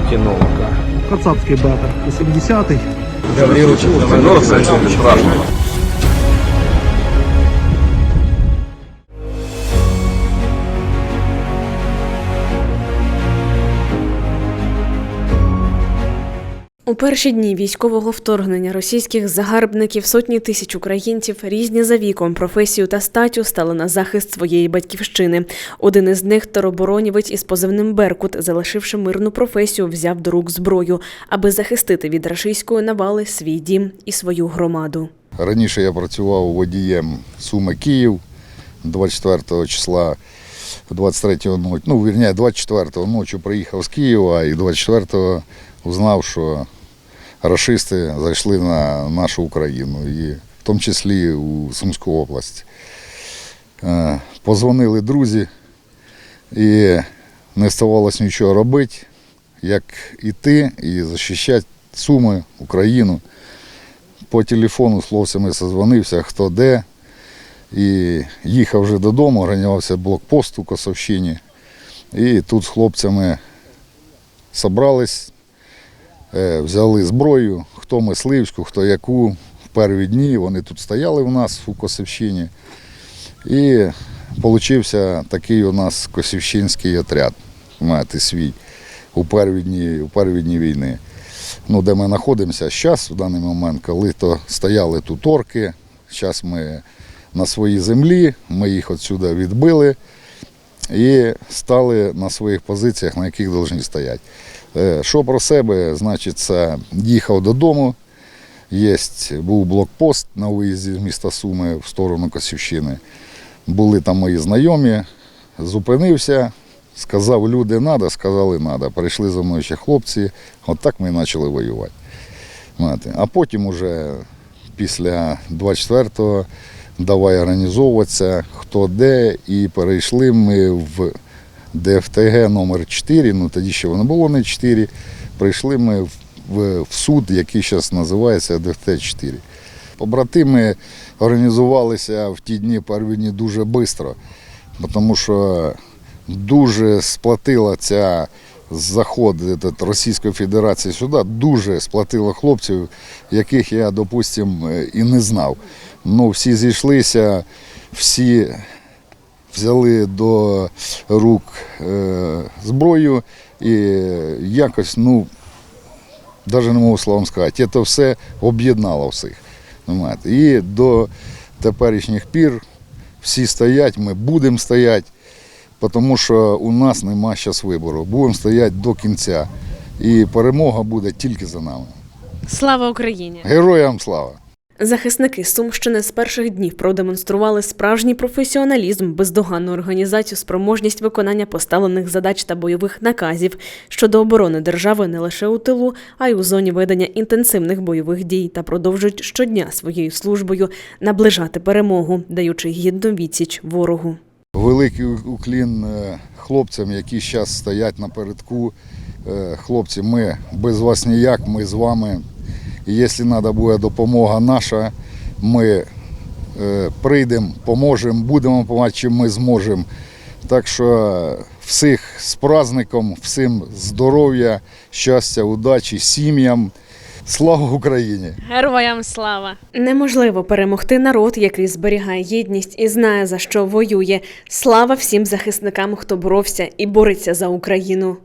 пятиновка. Кацапский баттер, 80-й. Гаврилович, ну, кстати, страшно. У перші дні військового вторгнення російських загарбників сотні тисяч українців різні за віком, професію та статтю стали на захист своєї батьківщини. Один із них тероборонівець із позивним Беркут, залишивши мирну професію, взяв до рук зброю, аби захистити від рашистської навали свій дім і свою громаду. Раніше я працював водієм Суми Київ 24 числа, 23-го ночі, ну, вірні, 24-го ночі приїхав з Києва і 24-го узнав, що рашисти зайшли на нашу Україну, і в тому числі у Сумську область. Е, Позвонили друзі і не ставалося нічого робити, як іти і захищати Суми, Україну по телефону з хлопцями созвонився, хто де. І їхав вже додому, ганявся блокпост у Косовщині. І тут з хлопцями зібрались, взяли зброю, хто мисливську, хто яку. В перші дні вони тут стояли у нас у Косовщині. І получився такий у нас Косівщинський отряд, знаєте, свій у перші дні, у перші дні війни ну, де ми знаходимося зараз, в даний момент, коли то стояли тут орки, зараз ми на своїй землі, ми їх відсюди відбили і стали на своїх позиціях, на яких повинні стояти. Е, Що про себе, значить, їхав додому, є, був блокпост на виїзді з міста Суми в сторону Косівщини. Були там мої знайомі, зупинився, сказав, люди треба, сказали треба. Прийшли за мною ще хлопці, от так ми почали воювати. А потім уже після 24-го давай організовуватися, хто де, і перейшли ми в ДФТГ номер 4, ну тоді ще воно було не 4, прийшли ми в, суд, який зараз називається ДФТ 4. Побратими організувалися в ті дні перві дуже швидко, тому що дуже сплатила ця заход этот, Російської Федерації сюди, дуже сплатила хлопців, яких я, допустим, і не знав. Ну, всі зійшлися, всі взяли до рук е, зброю і якось, ну, навіть не можу словом сказати, це все об'єднало всіх. І до теперішніх пір всі стоять, ми будемо стояти, тому що у нас нема зараз вибору. Будемо стояти до кінця. І перемога буде тільки за нами. Слава Україні! Героям слава! Захисники Сумщини з перших днів продемонстрували справжній професіоналізм, бездоганну організацію, спроможність виконання поставлених задач та бойових наказів щодо оборони держави не лише у тилу, а й у зоні ведення інтенсивних бойових дій та продовжують щодня своєю службою наближати перемогу, даючи гідну відсіч ворогу. Великий уклін е, хлопцям, які зараз стоять напередку. Е, Хлопці, ми без вас ніяк, ми з вами. І якщо треба буде допомога наша, ми е, прийдемо, поможемо, будемо допомагати, чим ми зможемо. Так що всіх з праздником, всім здоров'я, щастя, удачі, сім'ям. Слава Україні! Героям слава! Неможливо перемогти народ, який зберігає єдність і знає за що воює. Слава всім захисникам, хто боровся і бореться за Україну.